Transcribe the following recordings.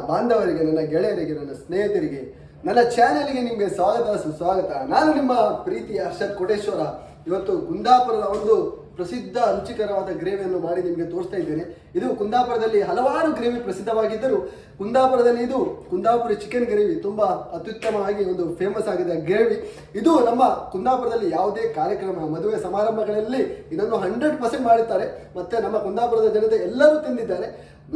ಬಾಂಧವರಿಗೆ, ನನ್ನ ಗೆಳೆಯರಿಗೆ, ನನ್ನ ಸ್ನೇಹಿತರಿಗೆ, ನನ್ನ ಚಾನೆಲ್ಗೆ ನಿಮಗೆ ಸ್ವಾಗತ, ಸುಸ್ವಾಗತ. ನಾನು ನಿಮ್ಮ ಪ್ರೀತಿ ಹರ್ಷದ್ ಕೋಟೇಶ್ವರ. ಇವತ್ತು ಕುಂದಾಪುರದ ಒಂದು ಪ್ರಸಿದ್ಧ ರುಚಿಕರವಾದ ಗ್ರೇವಿಯನ್ನು ಮಾಡಿ ನಿಮಗೆ ತೋರಿಸ್ತಾ ಇದ್ದೇನೆ. ಇದು ಕುಂದಾಪುರದಲ್ಲಿ ಹಲವಾರು ಗ್ರೇವಿ ಪ್ರಸಿದ್ಧವಾಗಿದ್ದರೂ ಕುಂದಾಪುರದಲ್ಲಿ ಇದು ಕುಂದಾಪುರ ಚಿಕನ್ ಗ್ರೇವಿ ತುಂಬ ಅತ್ಯುತ್ತಮವಾಗಿ ಒಂದು ಫೇಮಸ್ ಆಗಿದೆ ಗ್ರೇವಿ ಇದು ನಮ್ಮ ಕುಂದಾಪುರದಲ್ಲಿ ಯಾವುದೇ ಕಾರ್ಯಕ್ರಮ, ಮದುವೆ ಸಮಾರಂಭಗಳಲ್ಲಿ ಇದನ್ನು ಹಂಡ್ರೆಡ್ ಪರ್ಸೆಂಟ್ ಮಾಡುತ್ತಾರೆ ಮತ್ತೆ ನಮ್ಮ ಕುಂದಾಪುರದ ಜನತೆ ಎಲ್ಲರೂ ತಿಂದಿದ್ದಾರೆ.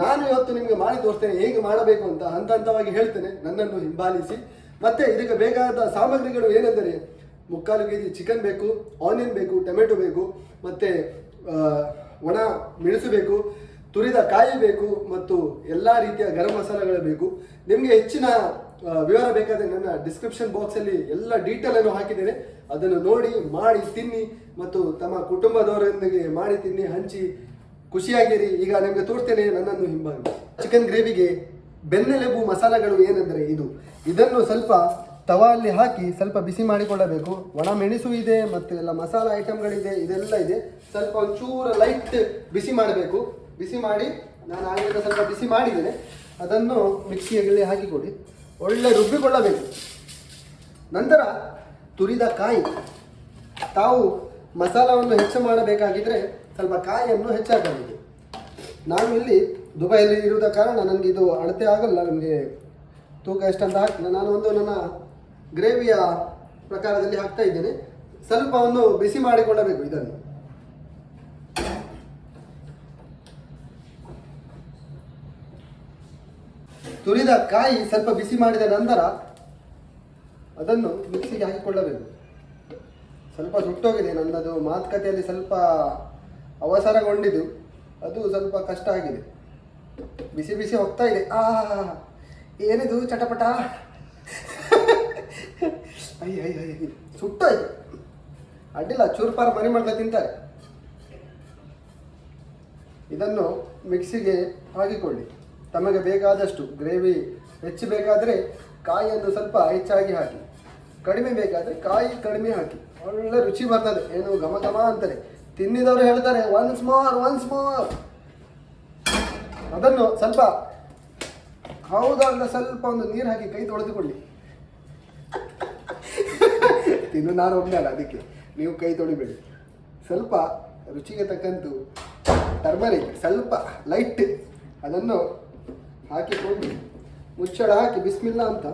ನಾನು ಇವತ್ತು ನಿಮಗೆ ಮಾಡಿ ತೋರಿಸ್ತೇನೆ, ಹೇಗೆ ಮಾಡಬೇಕು ಅಂತ ಹಂತ ಹಂತವಾಗಿ ಹೇಳ್ತೇನೆ. ನನ್ನನ್ನು ಹಿಂಬಾಲಿಸಿ. ಮತ್ತೆ ಇದಕ್ಕೆ ಬೇಕಾದ ಸಾಮಗ್ರಿಗಳು ಏನೆಂದರೆ ಮುಕ್ಕಾಲು ಕೆ ಜಿ ಚಿಕನ್ ಬೇಕು, ಆನಿಯನ್ ಬೇಕು, ಟೊಮೆಟೊ ಬೇಕು, ಮತ್ತು ಒಣ ಮೆಣಸು ಬೇಕು, ತುರಿದ ಕಾಯಿ ಬೇಕು, ಮತ್ತು ಎಲ್ಲ ರೀತಿಯ ಗರಂ ಮಸಾಲೆಗಳು ಬೇಕು. ನಿಮಗೆ ಹೆಚ್ಚಿನ ವಿವರ ಬೇಕಾದರೆ ನನ್ನ ಡಿಸ್ಕ್ರಿಪ್ಷನ್ ಬಾಕ್ಸಲ್ಲಿ ಎಲ್ಲ ಡೀಟೇಲ್ ಅನ್ನು ಹಾಕಿದ್ದೇನೆ. ಅದನ್ನು ನೋಡಿ, ಮಾಡಿ, ತಿನ್ನಿ, ಮತ್ತು ತಮ್ಮ ಕುಟುಂಬದವರೊಂದಿಗೆ ಮಾಡಿ, ತಿನ್ನಿ, ಹಂಚಿ, ಖುಷಿಯಾಗಿರಿ. ಈಗ ನಿಮಗೆ ತೋರ್ತೇನೆ ನನ್ನನ್ನು ಹಿಂಬಾಗಿ. ಚಿಕನ್ ಗ್ರೇವಿಗೆ ಬೆನ್ನೆಲೆಬು ಮಸಾಲೆಗಳು ಏನೆಂದರೆ ಇದು. ಇದನ್ನು ಸ್ವಲ್ಪ ತವಾಲ್ಲಿ ಹಾಕಿ ಸ್ವಲ್ಪ ಬಿಸಿ ಮಾಡಿಕೊಳ್ಳಬೇಕು. ಒಣ ಮೆಣಸು ಇದೆ ಮತ್ತು ಎಲ್ಲ ಮಸಾಲ ಐಟಮ್ಗಳಿದೆ ಇದೆಲ್ಲ ಇದೆ. ಸ್ವಲ್ಪ ಒಂಚೂರು ಲೈಟ್ ಬಿಸಿ ಮಾಡಬೇಕು. ಬಿಸಿ ಮಾಡಿ, ನಾನು ಆಗಿಂದ ಸ್ವಲ್ಪ ಬಿಸಿ ಮಾಡಿದ್ದೇನೆ. ಅದನ್ನು ಮಿಕ್ಸಿಯಲ್ಲಿ ಹಾಕಿಕೊಡಿ. ಒಳ್ಳೆ ರುಬ್ಬಿಕೊಳ್ಳಬೇಕು. ನಂತರ ತುರಿದ ಕಾಯಿ. ತಾವು ಮಸಾಲವನ್ನು ಹೆಚ್ಚು ಮಾಡಬೇಕಾಗಿದ್ದರೆ ಸ್ವಲ್ಪ ಕಾಯಿಯನ್ನು ಹೆಚ್ಚಾಗಬೇಕು ನಾನು ಇಲ್ಲಿ ದುಬೈಯಲ್ಲಿ ಇರುವುದ ಕಾರಣ ನನಗೆ ಇದು ಅಳತೆ ಆಗಲ್ಲ, ನನಗೆ ತೂಕ ಎಷ್ಟಂತ ಹಾಕ್ತೀನಿ ನಾನು ಒಂದು ನನ್ನ ಗ್ರೇವಿಯ ಪ್ರಕಾರದಲ್ಲಿ ಹಾಕ್ತಾ ಇದ್ದೇನೆ. ಸ್ವಲ್ಪ ಒಂದು ಬಿಸಿ ಮಾಡಿಕೊಳ್ಳಬೇಕು ಇದನ್ನು. ತುರಿದ ಕಾಯಿ ಸ್ವಲ್ಪ ಬಿಸಿ ಮಾಡಿದ ನಂತರ ಅದನ್ನು ಮಿಕ್ಸಿಗೆ ಹಾಕಿಕೊಳ್ಳಬೇಕು. ಸ್ವಲ್ಪ ಸುಟ್ಟೋಗಿದೆ. ನನ್ನದು ಮಾತುಕತೆಯಲ್ಲಿ ಸ್ವಲ್ಪ ಅವಸರಗೊಂಡಿದ್ದು ಅದು ಸ್ವಲ್ಪ ಕಷ್ಟ ಆಗಿದೆ. ಬಿಸಿ ಬಿಸಿ ಹೋಗ್ತಾ ಇದೆ. ಆ ಏನಿದು ಚಟಪಟ? ಅಯ್ಯ ಅಯ್ಯ ಅಯ್ಯ. ಸುಟ್ಟೋಯ್ತು. ಅಡ್ಡಿಲ್ಲ ಚೂರ್ಪಾರ ಮನೆ ಮಾಡ್ತಾ ತಿಂತಾರೆ. ಇದನ್ನು ಮಿಕ್ಸಿಗೆ ಹಾಕಿಕೊಳ್ಳಿ. ತಮಗೆ ಬೇಕಾದಷ್ಟು ಗ್ರೇವಿ ಹೆಚ್ಚು ಬೇಕಾದರೆ ಕಾಯಿಯನ್ನು ಸ್ವಲ್ಪ ಹೆಚ್ಚಾಗಿ ಹಾಕಿ. ಕಡಿಮೆ ಬೇಕಾದರೆ ಕಾಯಿ ಕಡಿಮೆ ಹಾಕಿ. ಒಳ್ಳೆ ರುಚಿ ಬರ್ತದೆ. ಏನು ಘಮ ಘಮ ಅಂತಾರೆ. ತಿನ್ನಿದವರು ಹೇಳ್ತಾರೆ ಒನ್ಸ್ ಮೋರ್ ಒನ್ಸ್ ಮೋರ್ ಅದನ್ನು ಸ್ವಲ್ಪ ಹೌದಾದ ಸ್ವಲ್ಪ ಒಂದು ನೀರು ಹಾಕಿ ಕೈ ತೊಳೆದುಕೊಳ್ಳಿ. ತಿನ್ನು, ನಾನು ಒಮ್ಮೆ ಅಲ್ಲ, ಅದಕ್ಕೆ. ನೀವು ಕೈ ತೊಳಿಬೇಡಿ. ಸ್ವಲ್ಪ ರುಚಿಗೆ ತಕ್ಕಂತು ಟರ್ಮರಿಕ್, ಸ್ವಲ್ಪ ಲೈಟ್ ಅದನ್ನು ಹಾಕಿಕೊಂಡು ಮುಚ್ಚಳ ಹಾಕಿ ಬಿಸ್ಮಿಲ್ಲ ಅಂತ.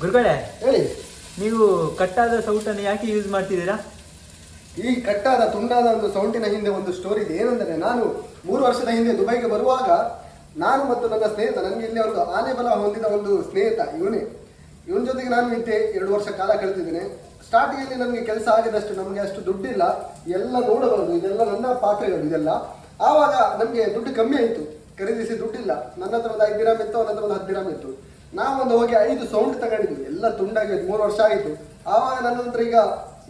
ಗುರುಗಳೇ ಕಟ್ಟಾದ ಸೌಟನ್ನು ಯಾಕೆ ಯೂಸ್ ಮಾಡ್ತಿದ್ದೀರಾ? ಈ ಕಟ್ಟಾದ, ತುಂಡಾದ ಒಂದು ಸೌಂಟಿನ ಹಿಂದೆ ಒಂದು ಸ್ಟೋರಿ ಇದೆ. ಏನಂದರೆ ನಾನು ಮೂರು ವರ್ಷದ ಹಿಂದೆ ದುಬೈಗೆ ಬರುವಾಗ ನಾನು ಮತ್ತು ನನ್ನ ಸ್ನೇಹಿತ, ನನಗೆ ಇಲ್ಲಿ ಒಂದು ಆನೆ ಬಲ ಹೊಂದಿದ ಒಂದು ಸ್ನೇಹಿತ, ಇವನೇ. ಇವನ ಜೊತೆಗೆ ನಾನು ನಿಂತೆ ಎರಡು ವರ್ಷ ಕಾಲ ಕಳೆದಿದ್ದೇನೆ. ಸ್ಟಾರ್ಟಿಂಗಲ್ಲಿ ನಮಗೆ ಕೆಲಸ ಆಗಿದಷ್ಟು ನಮಗೆ ಅಷ್ಟು ದುಡ್ಡಿಲ್ಲ. ಎಲ್ಲ ನೋಡಬಾರದು ಇದೆಲ್ಲ ನನ್ನ ಪಾತ್ರೆಗಳು, ಇದೆಲ್ಲ. ಆವಾಗ ನಮಗೆ ದುಡ್ಡು ಕಮ್ಮಿ ಆಯಿತು. ಖರೀದಿಸಿ ದುಡ್ಡಿಲ್ಲ. ನನ್ನ ಹತ್ರ ಒಂದು ಐದು ಗ್ರಾಮ್ ಇತ್ತು, ಅವನ ಹತ್ರ ಒಂದು ಹತ್ತು ಗ್ರಾಮ್ ಇತ್ತು. ನಾವೊಂದು ಹೋಗಿ ಐದು ಸೌಂಡ್ ತಗೊಂಡಿದ್ವಿ. ಎಲ್ಲ ತುಂಡಾಗಿ ಮೂರು ವರ್ಷ ಆಯಿತು. ಆವಾಗ ನನ್ನ ಹತ್ರ ಈಗ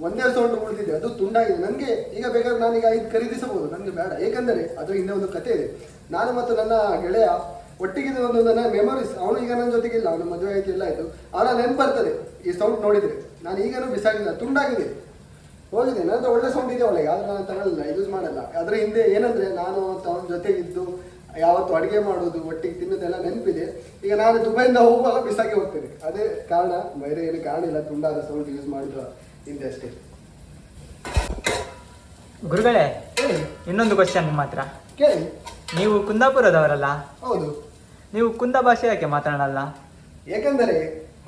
ಒಂದೇ ಸೌಂಡ್ ಉಳಿದಿದೆ. ಅದು ತುಂಡಾಗಿದೆ. ನನಗೆ ಈಗ ಬೇಕಾದ್ರೆ ನಾನೀಗ ಐದು ಖರೀದಿಸಬಹುದು. ನನಗೆ ಬೇಡ. ಏಕೆಂದರೆ ಅದು ಹಿಂದೆ ಒಂದು ಕತೆ ಇದೆ. ನಾನು ಮತ್ತು ನನ್ನ ಗೆಳೆಯ ಒಟ್ಟಿಗೆ ಒಂದು ನನ್ನ ಮೆಮೊರೀಸ್ ಅವನು ಈಗ ನನ್ನ ಜೊತೆಗೆ ಇಲ್ಲ. ಅವನ ಮದುವೆ ಆಯ್ತು, ಎಲ್ಲ ಆಯಿತು. ಅವನ ನೆನಪು ಬರ್ತದೆ. ಈ ಸೌಂಡ್ ನೋಡಿದರೆ. ನಾನು ಈಗಲೂ ಬಿಸಾಗಿಲ್ಲ. ತುಂಡಾಗಿದೆ. ಹೋಗಿದೆ. ನನ್ನ ಒಳ್ಳೆ ಸೌಂಡ್ ಇದೆ ಒಳಗೆ ಆದರೆ ನಾನು ತಗೊಳ್ಳಲ್ಲ. ಯೂಸ್ ಮಾಡಲ್ಲ. ಅದರ ಹಿಂದೆ ಏನಂದರೆ, ನಾನು ಅವನ ಜೊತೆಗಿದ್ದು ಯಾವತ್ತು ಅಡುಗೆ ಮಾಡೋದು ಒಟ್ಟಿಗೆ ತಿನ್ನೋದೆಲ್ಲ ನೆನಪಿದೆ. ಈಗ ನಾನು ದುಬೈಯಿಂದ ಹೋಗುವಾಗ ಬಿಸಾಕಿ ಹೋಗ್ತೇನೆ. ಅದೇ ಕಾರಣ ಬೇರೆ ಏನು ಕಾರಣ ಇಲ್ಲ ತುಂಡಾದ ಸೌಂಡ್ ಯೂಸ್ ಮಾಡಿದ ಹಿಂದೆ ಅಷ್ಟೇ. ಗುರುಗಳೇ ಹೇಳಿ. ಇನ್ನೊಂದು ಕ್ವಶನ್ ನಿಮ್ಮ ಹತ್ರ. ಕೇಳಿ. ನೀವು ಕುಂದಾಪುರದವರಲ್ಲ? ಹೌದು. ನೀವು ಕುಂದ ಭಾಷೆ ಯಾಕೆ ಮಾತಾಡಲ್ಲ? ಏಕೆಂದರೆ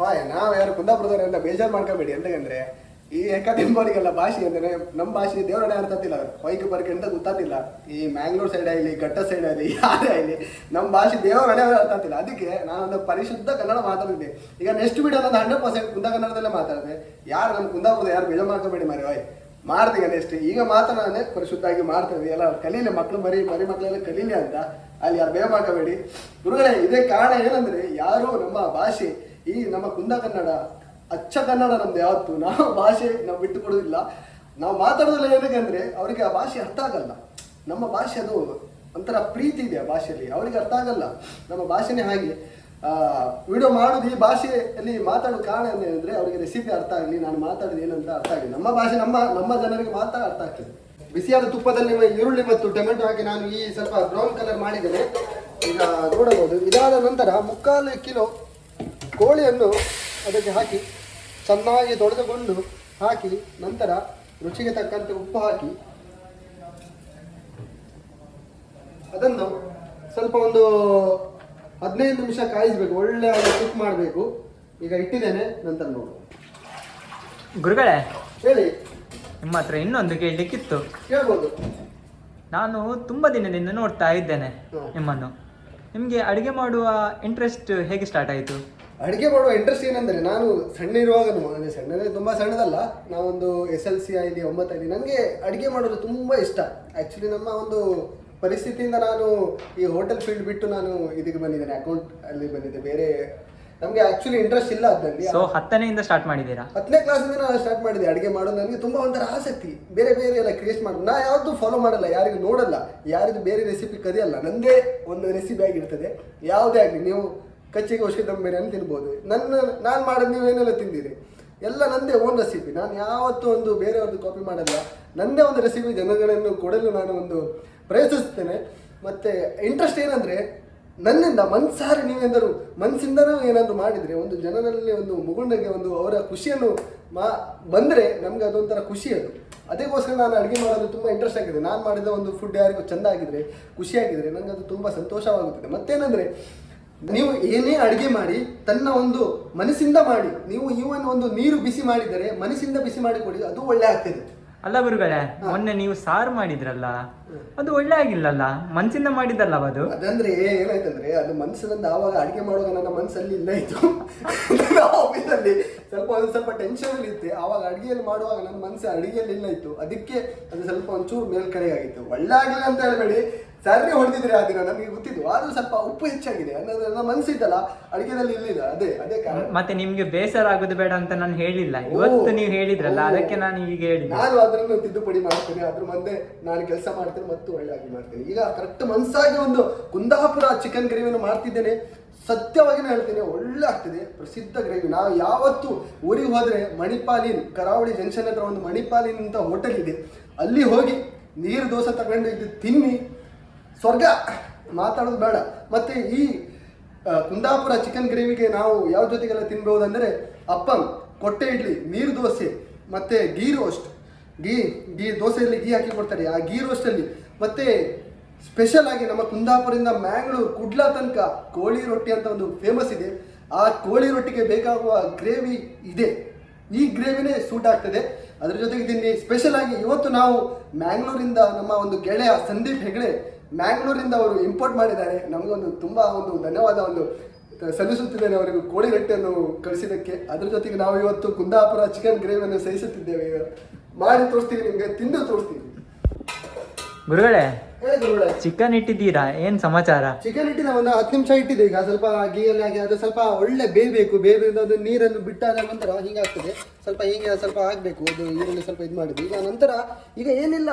ಹಾಯ್ ನಾವು ಯಾರು ಕುಂದಾಪುರದವರೆಲ್ಲ ಬೇಜಾರು ಮಾಡ್ಕೋಬೇಡಿ ಎಂತಂದ್ರೆ ಈ ಹೆಕ್ಕದಿಂಬೋರಿಗೆಲ್ಲ ಭಾಷೆ ಅಂದ್ರೆ ನಮ್ಮ ಭಾಷೆ ದೇವರಡೆ ಅರ್ಥತಿಲ್ಲ ಬೈಕ್ ಬರ್ಕೆ ಅಂತ ಗೊತ್ತಾತಿಲ್ಲ ಈ ಮ್ಯಾಂಗ್ಳೂರ್ ಸೈಡ್ ಆಗಲಿ, ಘಟ್ಟ ಸೈಡ್ ಆಗಲಿ, ಯಾರೇ ಆಗಲಿ, ನಮ್ಮ ಭಾಷೆ ದೇವರಡೆ ಅರ್ಥತಿಲ್ಲ ಅದಕ್ಕೆ ನಾನೊಂದು ಪರಿಶುದ್ಧ ಕನ್ನಡ ಮಾತಾಡಿದ್ದೆ. ಈಗ ನೆಕ್ಸ್ಟ್ ವಿಡಿಯೋ ನಾನು ಹಂಡ್ರೆಡ್ ಪರ್ಸೆಂಟ್ ಕುಂದ ಕನ್ನಡದಲ್ಲೇ ಮಾತಾಡಿದೆ. ಯಾರು ನಮ್ಮ ಕುಂದಾಪುರದ ಯಾರು ಬೇಜ ಮಾಡ್ಕೋಬೇಡಿ ಮಾರಿ ಹೊಯ್ ಮಾಡ್ತೀನಿ ನೆಕ್ಸ್ಟ್ ಈಗ ಮಾತ್ರ ನಾನೇ ಪರಿಶುದ್ಧವಾಗಿ ಮಾಡ್ತೇವೆ ಎಲ್ಲ ಕಲೀಲಿ ಮಕ್ಕಳು ಮರಿ ಮರಿ ಮಕ್ಕಳೆಲ್ಲ ಕಲೀಲಿ ಅಂತ. ಅಲ್ಲಿ ಯಾರು ಬೇಗ ಮಾಡ್ಕೋಬೇಡಿ. ಗುರುಗಳೇ, ಇದೇ ಕಾರಣ ಏನಂದ್ರೆ ಯಾರು ನಮ್ಮ ಭಾಷೆ, ಈ ನಮ್ಮ ಕುಂದ ಕನ್ನಡ ಅಚ್ಚ ಕನ್ನಡ ನಮ್ದು ಯಾವತ್ತು. ನಾವು ಭಾಷೆ ನಾವು ಬಿಟ್ಟು ಕೊಡೋದಿಲ್ಲ ನಾವು ಮಾತಾಡೋದಿಲ್ಲ ಏನಕ್ಕೆ ಅವರಿಗೆ ಆ ಭಾಷೆ ಅರ್ಥ ಆಗಲ್ಲ. ನಮ್ಮ ಭಾಷೆ ಅದು ಒಂಥರ ಪ್ರೀತಿ ಇದೆ ಆ ಭಾಷೆಯಲ್ಲಿ. ಅವರಿಗೆ ಅರ್ಥ ಆಗಲ್ಲ. ನಮ್ಮ ಭಾಷೆನೇ ಹಾಗೆ. ವಿಡಿಯೋ ಮಾಡೋದು ಈ ಭಾಷೆಯಲ್ಲಿ ಮಾತಾಡೋ ಕಾರಣ ಏನಂದ್ರೆ ಅವರಿಗೆ ರೆಸಿಪಿ ಅರ್ಥ ಆಗಲಿ, ನಾನು ಮಾತಾಡೋದು ಏನಂತ ಅರ್ಥ ಆಗಲಿ. ನಮ್ಮ ಭಾಷೆ ನಮ್ಮ ನಮ್ಮ ಜನರಿಗೆ ಮಾತ್ರ ಅರ್ಥ ಆಗ್ತದೆ. ಬಿಸಿಯಾದ ತುಪ್ಪದಲ್ಲಿ ಈರುಳ್ಳಿ ಮತ್ತು ಟೊಮೆಟೊ ಹಾಕಿ ನಾನು ಈ ಸ್ವಲ್ಪ ಬ್ರೌನ್ ಕಲರ್ ಮಾಡಿದ್ದೇನೆ. ಈಗ ನೋಡಬಹುದು. ಇದಾದ ನಂತರ ಮುಕ್ಕಾಲು ಕಿಲೋ ಕೋಳಿಯನ್ನು ಅದಕ್ಕೆ ಹಾಕಿ ಚೆನ್ನಾಗಿ ತೊಳೆದುಕೊಂಡು ಹಾಕಿ ನಂತರ ರುಚಿಗೆ ತಕ್ಕಂತೆ ಉಪ್ಪು ಹಾಕಿ ಅದನ್ನು ಸ್ವಲ್ಪ ಒಂದು ಹದಿನೈದು ನಿಮಿಷ ಕಾಯಿಸಬೇಕು. ಒಳ್ಳೆ ಕುಕ್ ಮಾಡಬೇಕು. ಈಗ ಇಟ್ಟಿದ್ದೇನೆ ನಂತರ ನೋಡು. ಗುರುಗಳೇ ಹೇಳಿ. ನಿಮ್ಮ ಹತ್ರ ಇನ್ನೊಂದು ಕೇಳಲಿಕ್ಕಿತ್ತು. ಕೇಳ್ಬೋದು ನಾನು ತುಂಬ ದಿನದಿಂದ ನೋಡ್ತಾ ಇದ್ದೇನೆ ನಿಮ್ಮನ್ನು. ನಿಮಗೆ ಅಡುಗೆ ಮಾಡುವ ಇಂಟ್ರೆಸ್ಟ್ ಹೇಗೆ ಸ್ಟಾರ್ಟ್ ಆಯಿತು? ಅಡುಗೆ ಮಾಡುವ ಇಂಟ್ರೆಸ್ಟ್ ಏನಂದ್ರೆ ನಾನು ಸಣ್ಣ ಇರುವಾಗ ನನಗೆ ಸಣ್ಣದೇ ತುಂಬ ಸಣ್ಣದಲ್ಲ ನಾವೊಂದು ಎಸ್ ಎಲ್ ಸಿ ಆಗಿ ಒಂಬತ್ತೈದು ನನಗೆ ಅಡುಗೆ ಮಾಡೋದು ತುಂಬ ಇಷ್ಟ. ಆ್ಯಕ್ಚುಲಿ ನಮ್ಮ ಒಂದು ಪರಿಸ್ಥಿತಿಯಿಂದ ನಾನು ಈ ಹೋಟೆಲ್ ಫೀಲ್ಡ್ ಬಿಟ್ಟು ನಾನು ಇದಕ್ಕೆ ಬಂದಿದ್ದೇನೆ ಅಕೌಂಟ್ ಅಲ್ಲಿ ಬಂದಿದ್ದೆ. ಬೇರೆ ನಮಗೆ ಆ್ಯಕ್ಚುಲಿ ಇಂಟ್ರೆಸ್ಟ್ ಇಲ್ಲ ಅದರಲ್ಲಿ. ಸೊ ಹತ್ತನೆಯಿಂದ ಸ್ಟಾರ್ಟ್ ಮಾಡಿದ್ದೀರಾ? ಹತ್ತನೇ ಕ್ಲಾಸಿಂದ ನಾನು ಸ್ಟಾರ್ಟ್ ಮಾಡಿದೆ ಅಡುಗೆ ಮಾಡೋದು. ನನಗೆ ತುಂಬ ಒಂಥರ ಆಸಕ್ತಿ. ಬೇರೆ ಬೇರೆ ಎಲ್ಲ ಕ್ರಿಯೇಟ್ ಮಾಡೋದು ನಾ ಯಾವುದು ಫಾಲೋ ಮಾಡಲ್ಲ ಯಾರಿಗೂ ನೋಡಲ್ಲ. ಯಾರಿಗೂ ಬೇರೆ ರೆಸಿಪಿ ಕದಿಯಲ್ಲ. ನನ್ನದೇ ಒಂದು ರೆಸಿಪಿ ಆಗಿರ್ತದೆ. ಯಾವುದೇ ಆಗಲಿ ನೀವು ಕಚ್ಚಿಗೆ ಔಷಧಿ ಬಿರಿಯಾನಿ ತಿನ್ಬೋದು. ನನ್ನ, ನಾನು ಮಾಡೋದು ನೀವು ಏನೆಲ್ಲ ತಿಂದಿರಿ? ಎಲ್ಲ ನನ್ನದೇ ಓನ್ ರೆಸಿಪಿ ನಾನು ಯಾವತ್ತೂ ಒಂದು ಬೇರೆಯವ್ರದ್ದು ಕಾಪಿ ಮಾಡಲ್ಲ. ನನ್ನದೇ ಒಂದು ರೆಸಿಪಿ ಜನಗಳನ್ನು ಕೊಡಲು ನಾನು ಒಂದು ಪ್ರಯತ್ನಿಸ್ತೇನೆ ಮತ್ತು ಇಂಟ್ರೆಸ್ಟ್ ಏನಂದರೆ, ನನ್ನಿಂದ ಮನ್ಸಾರಿ ನೀವೆಂದರೂ ಮನಸ್ಸಿಂದನೂ ಏನಾದರೂ ಮಾಡಿದರೆ, ಒಂದು ಜನರಲ್ಲಿ ಒಂದು ಮುಗುಂಡಗೆ ಒಂದು ಅವರ ಖುಷಿಯನ್ನು ಮಾ, ಬಂದರೆ ನಮಗೆ ಅದೊಂಥರ ಖುಷಿ ಅದು. ಅದಕ್ಕೋಸ್ಕರ ನಾನು ಅಡುಗೆ ಮಾಡೋದು ತುಂಬ ಇಂಟ್ರೆಸ್ಟ್ ಆಗಿದೆ. ನಾನು ಮಾಡಿದ ಒಂದು ಫುಡ್ ಯಾರಿಗೂ ಚೆಂದ ಆಗಿದ್ದರೆ ಖುಷಿಯಾಗಿದ್ದರೆ ನನಗೆ ಅದು ತುಂಬ ಸಂತೋಷವಾಗುತ್ತದೆ. ಮತ್ತೇನೆಂದರೆ ನೀವು ಏನೇ ಅಡುಗೆ ಮಾಡಿ ತನ್ನ ಒಂದು ಮನಸ್ಸಿಂದ ಮಾಡಿ ನೀವು ಈವನ್ ಒಂದು ನೀರು ಬಿಸಿ ಮಾಡಿದರೆ ಮನಸ್ಸಿಂದ ಬಿಸಿ ಮಾಡಿ ಕೊಡಿ ಅದು ಒಳ್ಳೆ ಆಗ್ತದೆ. ಅಲ್ಲ ಗುರುಗಳೇ ಮೊನ್ನೆ ನೀವು ಸಾರು ಮಾಡಿದ್ರಲ್ಲ ಅದು ಒಳ್ಳೆ ಆಗಿಲ್ಲಲ್ಲ? ಮನಸ್ಸಿಂದ ಮಾಡಿದ್ದಲ್ಲವ ಅದು? ಅದಂದ್ರೆ ಏನಾಯ್ತಂದ್ರೆ ಅದು ಮನಸ್ಸಿನಿಂದ ಆವಾಗ ಅಡಿಗೆ ಮಾಡುವಾಗ ನನ್ನ ಮನಸ್ಸಲ್ಲಿ ಇಲ್ಲ ಇತ್ತು ಆಫೀಸಲ್ಲಿ ಸ್ವಲ್ಪ ಒಂದು ಸ್ವಲ್ಪ ಟೆನ್ಷನ್ ಅಲ್ಲಿ ಇತ್ತೆ ಆವಾಗ ಅಡಿಗೆಯಲ್ಲಿ ಮಾಡುವಾಗ ನನ್ನ ಮನಸ್ಸು ಅಡಿಗೆಯಲ್ಲಿ ಇಲ್ಲ ಇತ್ತು. ಅದಕ್ಕೆ ಅದು ಸ್ವಲ್ಪ ಒಂಚೂರು ಮೇಲ್ಕಡೆ ಆಗಿತ್ತು. ಒಳ್ಳೆ ಆಗಿಲ್ಲ ಅಂತ ಹೇಳಬೇಡಿ. ಸರಿ ಹೊಡೆದಿದ್ರೆ ಆ ದಿನ ನಮಗೆ ಗೊತ್ತಿದ್ದು. ಆದ್ರೂ ಸ್ವಲ್ಪ ಉಪ್ಪು ಹೆಚ್ಚಾಗಿದೆ. ಅನ್ನೋದನ್ನ ಮನಸ್ಸಿದ್ದಲ್ಲ ಅಡುಗೆದಲ್ಲಿ ಇಲ್ಲಿಲ್ಲ. ಅದೇ ಅದೇ ಕಾರಣ. ಮತ್ತೆ ನಿಮ್ಗೆ ಬೇಸರ ಆಗೋದು ಬೇಡ ಅಂತ ನಾನು ಹೇಳಿಲ್ಲ. ಇವತ್ತು ನೀವು ಹೇಳಿದ್ರಲ್ಲ ಅದಕ್ಕೆ ನಾನು ಈಗ ಹೇಳಿ ನಾನು ಅದನ್ನು ತಿದ್ದುಪಡಿ ಮಾಡ್ತೇನೆ. ಅದ್ರ ಮುಂದೆ ನಾನು ಕೆಲಸ ಮಾಡ್ತೇನೆ ಮತ್ತು ಒಳ್ಳೆಯಾಗಿ ಮಾಡ್ತೇನೆ. ಈಗ ಕರೆಕ್ಟ್ ಮನ್ಸಾಗಿ ಒಂದು ಕುಂದಾಪುರ ಚಿಕನ್ ಗ್ರೇವಿಯನ್ನು ಮಾಡ್ತಿದ್ದೇನೆ. ಸತ್ಯವಾಗಿ ಹೇಳ್ತೇನೆ ಒಳ್ಳೆ ಆಗ್ತದೆ ಪ್ರಸಿದ್ಧ ಗ್ರೇವಿ ನಾವು ಯಾವತ್ತು ಊರಿಗೆ ಹೋದ್ರೆ ಮಣಿಪಾಲಿನ್ ಕರಾವಳಿ ಜಂಕ್ಷನ್ ಹತ್ರ ಒಂದು ಮಣಿಪಾಲಿನ್ ಅಂತ ಹೋಟೆಲ್ ಇದೆ. ಅಲ್ಲಿ ಹೋಗಿ ನೀರು ದೋಸೆ ತಗೊಂಡು ಇದು ತಿನ್ನಿ. ಸ್ವರ್ಗ, ಮಾತಾಡೋದು ಬೇಡ. ಮತ್ತೆ ಈ ಕುಂದಾಪುರ ಚಿಕನ್ ಗ್ರೇವಿಗೆ ನಾವು ಯಾವ ಜೊತೆಗೆಲ್ಲ ತಿನ್ಬಹುದಂದ್ರೆ ಅಪ್ಪಂ, ಕೊಟ್ಟೆ ಇಡ್ಲಿ, ನೀರು ದೋಸೆ, ಮತ್ತೆ ಗೀ ರೋಸ್ಟ್ ಗೀ ಗೀ ದೋಸೆಯಲ್ಲಿ ಗೀ ಹಾಕಿ ಕೊಡ್ತಾರೆ. ಆ ಗೀ ರೋಸ್ಟಲ್ಲಿ ಮತ್ತೆ ಸ್ಪೆಷಲ್ ಆಗಿ ನಮ್ಮ ಕುಂದಾಪುರದಿಂದ ಮ್ಯಾಂಗ್ಳೂರು ಕುಡ್ಲ ತನಕ ಕೋಳಿ ರೊಟ್ಟಿ ಅಂತ ಒಂದು ಫೇಮಸ್ ಇದೆ. ಆ ಕೋಳಿ ರೊಟ್ಟಿಗೆ ಬೇಕಾಗುವ ಗ್ರೇವಿ ಇದೆ. ಈ ಗ್ರೇವಿನೇ ಸೂಟ್ ಆಗ್ತದೆ. ಅದ್ರ ಜೊತೆಗೆ ತಿನ್ನಿ. ಸ್ಪೆಷಲ್ ಆಗಿ ಇವತ್ತು ನಾವು ಮ್ಯಾಂಗ್ಳೂರಿಂದ ನಮ್ಮ ಒಂದು ಗೆಳೆಯ ಸಂದೀಪ್ ಹೆಗಡೆ ಮ್ಯಾಂಗ್ಳೂರಿಂದ ಅವರು ಇಂಪೋರ್ಟ್ ಮಾಡಿದ್ದಾರೆ. ನಮಗೊಂದು ತುಂಬ ಒಂದು ಧನ್ಯವಾದ ಒಂದು ಸಲ್ಲಿಸುತ್ತಿದ್ದೇನೆ ಅವರಿಗೆ ಕೋಳಿ ರೊಟ್ಟಿಯನ್ನು ಕಳಿಸಿದ್ದಕ್ಕೆ. ಅದ್ರ ಜೊತೆಗೆ ನಾವು ಇವತ್ತು ಕುಂದಾಪುರ ಚಿಕನ್ ಗ್ರೇವಿಯನ್ನು ಸೇವಿಸುತ್ತಿದ್ದೇವೆ. ಮಾಡಿ ತೋರಿಸ್ತೀವಿ ನಿಮಗೆ, ತಿಂದು ತೋರಿಸ್ತೀವಿ ಗುರುಗಳೇ ಚಿಕನ್ ಇಟ್ಟಿದ್ದೀರಾ? ಏನ್ ಸಮಾಚಾರ? ಚಿಕನ್ ಇಟ್ಟಿದ ಒಂದು ಹತ್ತು ನಿಮಿಷ ಇಟ್ಟಿದೆ. ಈಗ ಸ್ವಲ್ಪ ಗೀಯಲ್ಲಿ ಹಾಕಿ ಅದು ಸ್ವಲ್ಪ ಒಳ್ಳೆ ಬೇಯಬೇಕು. ಬೇಯಬೇಕು ಅದು ನೀರನ್ನು ಬಿಟ್ಟಾದ ನಂತರ ಹೀಗಾಗ್ತದೆ ಸ್ವಲ್ಪ ಹೀಗೆ ಸ್ವಲ್ಪ ಹಾಕಬೇಕು. ಅದು ಈರುಳ್ಳಿ ಸ್ವಲ್ಪ ಇದು ಮಾಡಿದ್ವಿ. ಈಗ ನಂತರ ಈಗ ಏನಿಲ್ಲ.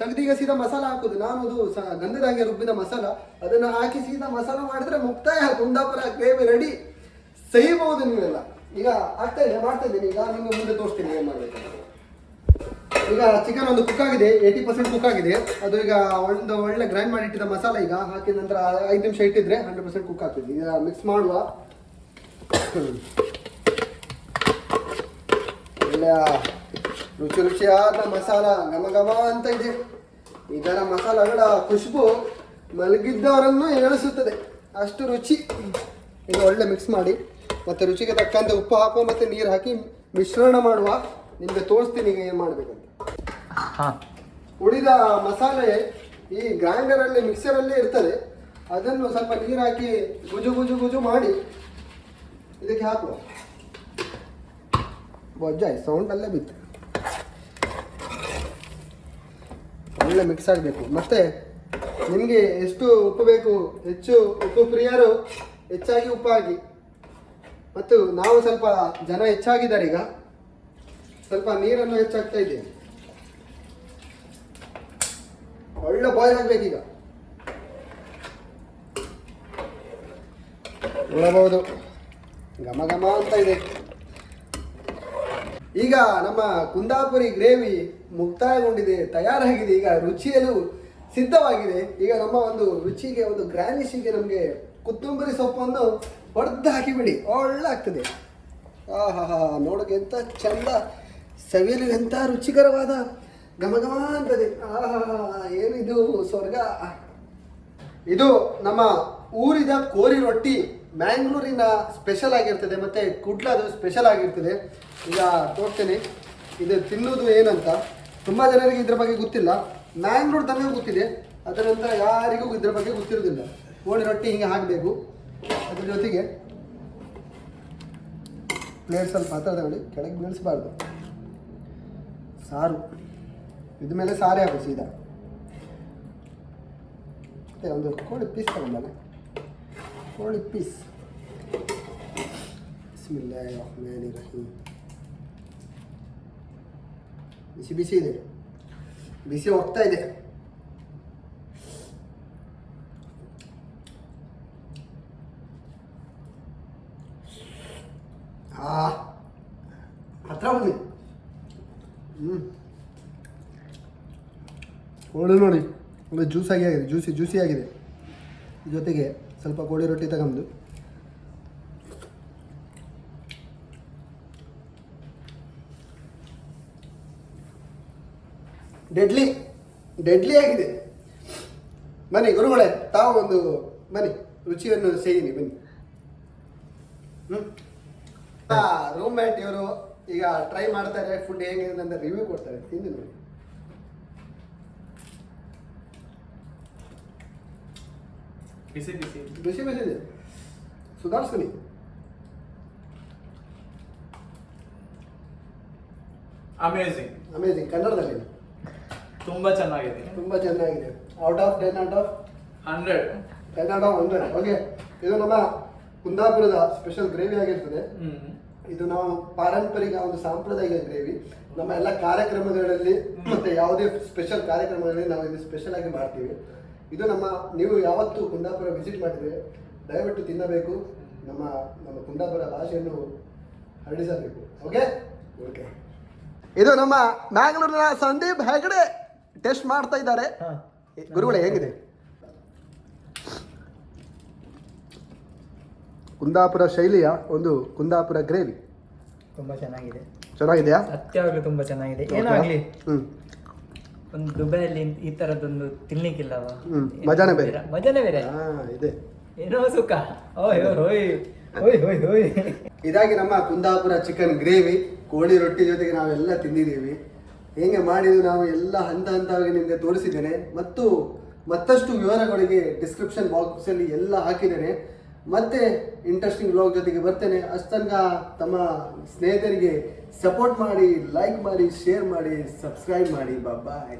ತೆಗೆದು ಈಗ ಸೀದಾ ಮಸಾಲ ಹಾಕೋದು. ನಾನು ಅದು ಗಂಧದಾಗೆ ರುಬ್ಬಿದ ಮಸಾಲ. ಅದನ್ನು ಹಾಕಿ ಸೀದಾ ಮಸಾಲ ಮಾಡಿದ್ರೆ ಮುಕ್ತಾಯ ಕುಂದಾಪುರ ಗ್ರೇವಿ ರೆಡಿ. ಸಹಿಬಹುದು ನೀವೆಲ್ಲ. ಈಗ ಆಗ್ತಾ ಇದೆ ಮಾಡ್ತಾ ಇದ್ದೀನಿ. ಈಗ ನಿಮ್ಗೆ ಮುಂದೆ ತೋರಿಸ್ತೀನಿ ಏನು ಮಾಡಬೇಕು ಈಗ ಚಿಕನ್ ಒಂದು ಕುಕ್ ಆಗಿದೆ ಏಯ್ಟಿ ಪರ್ಸೆಂಟ್ ಕುಕ್ ಆಗಿದೆ. ಅದು ಈಗ ಒಂದು ಒಳ್ಳೆ ಗ್ರೈಂಡ್ ಮಾಡಿ ಇಟ್ಟಿದ್ದ ಮಸಾಲ ಈಗ ಹಾಕಿದ ನಂತರ ಐದು ನಿಮಿಷ ಇಟ್ಟಿದ್ರೆ ಹಂಡ್ರೆಡ್ ಪರ್ಸೆಂಟ್ ಕುಕ್ ಆಗ್ತದೆ. ಈಗ ಮಿಕ್ಸ್ ಮಾಡುವ. ಒಳ್ಳೆಯ ರುಚಿ ರುಚಿಯಾದ ಮಸಾಲ, ಘಮ ಘಮ ಅಂತ ಇದೆ. ಇದರ ಮಸಾಲಗಳ ಖುಷ್ಬು ಮಲಗಿದ್ದವರನ್ನು ಎಳಿಸುತ್ತದೆ ಅಷ್ಟು ರುಚಿ. ಈಗ ಒಳ್ಳೆ ಮಿಕ್ಸ್ ಮಾಡಿ. ಮತ್ತೆ ರುಚಿಗೆ ತಕ್ಕಂತೆ ಉಪ್ಪು ಹಾಕುವ ಮತ್ತೆ ನೀರು ಹಾಕಿ ಮಿಶ್ರಣ ಮಾಡುವ. ನಿಮಗೆ ತೋರಿಸ್ತೀನಿ ಈಗ ಏನು ಮಾಡಬೇಕಂತ. ಹಾ. ಉಳಿದ ಮಸಾಲೆ ಈ ಗ್ರೈಂಡರಲ್ಲಿ ಮಿಕ್ಸರಲ್ಲೇ ಇರ್ತದೆ. ಅದನ್ನು ಸ್ವಲ್ಪ ನೀರು ಹಾಕಿ ಗುಜು ಗುಜು ಗುಜು ಮಾಡಿ ಇದಕ್ಕೆ ಹಾಕುವ. ಬಜ್ಜಾಯ್ ಸೌಂಡ್ ಅಲ್ಲೇ ಬಿತ್ತು. ಒಳ್ಳೆ ಮಿಕ್ಸ್ ಆಗಬೇಕು. ಮತ್ತೆ ನಿಮಗೆ ಎಷ್ಟು ಉಪ್ಪು ಬೇಕು ಹೆಚ್ಚು ಉಪ್ಪು ಪ್ರಿಯರು ಹೆಚ್ಚಾಗಿ ಉಪ್ಪಾಗಿ ಹಾಕಿ. ಮತ್ತು ನಾವು ಸ್ವಲ್ಪ ಜನ ಹೆಚ್ಚಾಗಿದ್ದಾರೆ ಈಗ. ಸ್ವಲ್ಪ ನೀರನ್ನು ಹೆಚ್ಚಾಗ್ತಾ ಇದೆ ಒಳ್ಳೆ ಬಾಯ್ಲ್ ಆಗ್ಬೇಕೀಗ. ನೋಡಬಹುದು. ಘಮ ಘಮ ಅಂತ ಇದೆ. ಈಗ ನಮ್ಮ ಕುಂದಾಪುರಿ ಗ್ರೇವಿ ಮುಕ್ತಾಯಗೊಂಡಿದೆ, ತಯಾರಾಗಿದೆ. ಈಗ ರುಚಿಯಲು ಸಿದ್ಧವಾಗಿದೆ. ಈಗ ನಮ್ಮ ಒಂದು ರುಚಿಗೆ, ಒಂದು ಗ್ರಾನಿಶಿಗೆ ನಮಗೆ ಕೊತ್ತಂಬರಿ ಸೊಪ್ಪನ್ನು ಹೊಡೆದು ಹಾಕಿಬಿಡಿ ಒಳ್ಳೆ ಆಗ್ತದೆ ಆಹಾ, ನೋಡೋಕೆ ಎಂಥ ಚಂದ. ಸವಿಯಲು ಎಂಥ ರುಚಿಕರವಾದ ಗಮಗಮ ಅಂತದೆ ಆಹಾ ಏನಿದು ಸ್ವರ್ಗ? ಇದು ನಮ್ಮ ಊರಿದ ಕೋರಿ ರೊಟ್ಟಿ ಮ್ಯಾಂಗ್ಳೂರಿನ ಸ್ಪೆಷಲ್ ಆಗಿರ್ತದೆ, ಮತ್ತೆ ಕುಡ್ಲದು ಸ್ಪೆಷಲ್ ಆಗಿರ್ತದೆ. ಈಗ ತೋರ್ತೇನೆ, ಇದು ತಿನ್ನೋದು ಏನಂತ. ತುಂಬ ಜನರಿಗೆ ಇದ್ರ ಬಗ್ಗೆ ಗೊತ್ತಿಲ್ಲ. ಮ್ಯಾಂಗ್ಳೂರ್ ತನಕ ಗೊತ್ತಿದೆ, ಅದರ ನಂತರ ಯಾರಿಗೂ ಇದ್ರ ಬಗ್ಗೆ ಗೊತ್ತಿರೋದಿಲ್ಲ ಕೋಳಿ ರೊಟ್ಟಿ ಹಿಂಗೆ ಹಾಕಬೇಕು. ಅದ್ರ ಜೊತೆಗೆ ಪ್ಲೇಟ್ ಸ್ವಲ್ಪ ಪಾತ್ರ ತಗೊಳ್ಳಿ, ಕೆಳಗೆ ಬೀಳಿಸಬಾರ್ದು. ಸಾರು. ಇದ ಮೇಲೆ ಸಾರೇ ಹಾಕು, ಸೀದಾ. ಮತ್ತೆ ಒಂದು ಕೋಳಿ ಪೀಸ್ ತಗೊಂಡಲ್ಲ ಕೋಳಿ ಪೀಸ್ ಬಿಸ್ಮಿಲ್ಲಾಹಿರ್ ರಹ್ಮಾನಿರ್ ರಹೀಮ್ ಬಿಸಿ ಬಿಸಿ ಇದೆ. ಬಿಸಿ ಹೋಗ್ತಾ ಇದೆ. ಆ ಹತ್ರ ಬನ್ನಿ ಹ್ಞೂ ಕೋಳಿ ನೋಡಿ, ಒಂದು ಜ್ಯೂಸಾಗಿ ಆಗಿದೆ, ಜ್ಯೂಸಿ ಜ್ಯೂಸಿ ಆಗಿದೆ ಜೊತೆಗೆ ಸ್ವಲ್ಪ ಕೋಳಿ ರೊಟ್ಟಿ ತಗೊಂಡು ಡೆಡ್ಲಿ ಡೆಡ್ಲಿ ಆಗಿದೆ. ಬನ್ನಿ ಗುರುಗಳೇ, ತಾವು ಒಂದು, ಬನ್ನಿ, ರುಚಿಯನ್ನು ಸೇಯಿನಿ ಬನ್ನಿ. ಹ್ಞೂ ರೂಮ್ ಮೇಟ್ ಇವರು ಈಗ ಟ್ರೈ ಮಾಡ್ತಾರೆ ಫುಡ್ ಹೇಗಿದೆ ಅಂತ ರಿವ್ಯೂ ಕೊಡ್ತಾರೆ. ತಿಂದು ನೋಡಿ. ಬಿಸಿ ಬಿಸಿ ಬಿಸಿ ಬಿಸಿ ಇದೆ ಸುಧಾರಿಸ್ತೀನಿ ಅಮೇಝಿಂಗ್ ಅಮೇಜಿಂಗ್ ಕನ್ನಡದಲ್ಲಿ ತುಂಬಾ ಚೆನ್ನಾಗಿದೆ. ತುಂಬಾ ಚೆನ್ನಾಗಿದೆ. Out of ten out of hundred. Ten out of hundred okay ಇದು ನಮ್ಮ ಕುಂದಾಪುರದ ಸ್ಪೆಷಲ್ ಗ್ರೇವಿ ಆಗಿರ್ತದೆ. ಇದು ನಾವು ಪಾರಂಪರಿಕ ಒಂದು ಸಾಂಪ್ರದಾಯಿಕ ಗ್ರೇವಿ. ನಮ್ಮ ಎಲ್ಲ ಕಾರ್ಯಕ್ರಮಗಳಲ್ಲಿ ಮತ್ತೆ ಯಾವುದೇ ಸ್ಪೆಷಲ್ ಕಾರ್ಯಕ್ರಮಗಳಲ್ಲಿ ನಾವು ಇದು ಸ್ಪೆಷಲ್ ಆಗಿ ಮಾಡ್ತೀವಿ. ಇದು ನಮ್ಮ ನೀವು ಯಾವತ್ತು ಕುಂದಾಪುರ ವಿಸಿಟ್ ಮಾಡಿದ್ರೆ ದಯವಿಟ್ಟು ತಿನ್ನಬೇಕು. ನಮ್ಮ ನಮ್ಮ ಕುಂದಾಪುರ ಭಾಷೆಯನ್ನು ಹರಡಿಸಬೇಕು. ಓಕೆ ಓಕೆ ಇದು ನಮ್ಮ ಮ್ಯಾಂಗ್ಳೂರಿನ ಸಂದೀಪ್ ಹೆಗಡೆ ಟೆಸ್ಟ್ ಮಾಡ್ತಾ ಇದ್ದಾರೆ. ಗುರುಗಳೇ ಹೇಗಿದೆ? ಕುಂದಾಪುರ ಶೈಲಿಯ ಒಂದು ಕುಂದಾಪುರ ಗ್ರೇವಿ. ತುಂಬಾ ಚೆನ್ನಾಗಿದೆ. ಚೆನ್ನಾಗಿದೆಯಾ? ಸತ್ಯವಾಗ್ಲೂ ತುಂಬಾ ಚೆನ್ನಾಗಿದೆ. ಏನಾಗ್ಲಿ? ಹ್ಮ್. ಒಂದು ದುಬೈಯಲ್ಲಿ ಈ ತರದೊಂದು ತಿನ್ಲಿಕ್ಕಿಲ್ಲವ? ಹ್ಮ್, ಮಜಾನೇ ಬೇರೆ. ಮಜಾನೆ ಬೇರೆ. ಹಾ ಇದೆ. ಏನೋ ಸುಖ. ಓಯ್ ಓಯ್ ಓಯ್ ಓಯ್ ಓಯ್ ಇದಾಗಿ ನಮ್ಮ ಕುಂದಾಪುರ ಚಿಕನ್ ಗ್ರೇವಿ ಕೋಳಿ ರೊಟ್ಟಿ ಜೊತೆಗೆ ನಾವೆಲ್ಲ ತಿಂದಿದ್ದೀವಿ. ಹೇಗೆ ಮಾಡಿದ್ದು ನಾವು ಎಲ್ಲ ಹಂತ ಹಂತವಾಗಿ ನಿಮಗೆ ತೋರಿಸಿದ್ದೇನೆ. ಮತ್ತು ಮತ್ತಷ್ಟು ವಿವರಗಳಿಗೆ ಡಿಸ್ಕ್ರಿಪ್ಷನ್ ಬಾಕ್ಸಲ್ಲಿ ಎಲ್ಲ ಹಾಕಿದ್ದೇನೆ. ಮತ್ತೆ ಇಂಟ್ರೆಸ್ಟಿಂಗ್ ಬ್ಲಾಗ್ ಜೊತೆಗೆ ಬರ್ತೇನೆ. ಅಷ್ಟು ತನಕ ತಮ್ಮ ಸ್ನೇಹಿತರಿಗೆ ಸಪೋರ್ಟ್ ಮಾಡಿ ಲೈಕ್ ಮಾಡಿ ಶೇರ್ ಮಾಡಿ ಸಬ್ಸ್ಕ್ರೈಬ್ ಮಾಡಿ ಬಾಯ್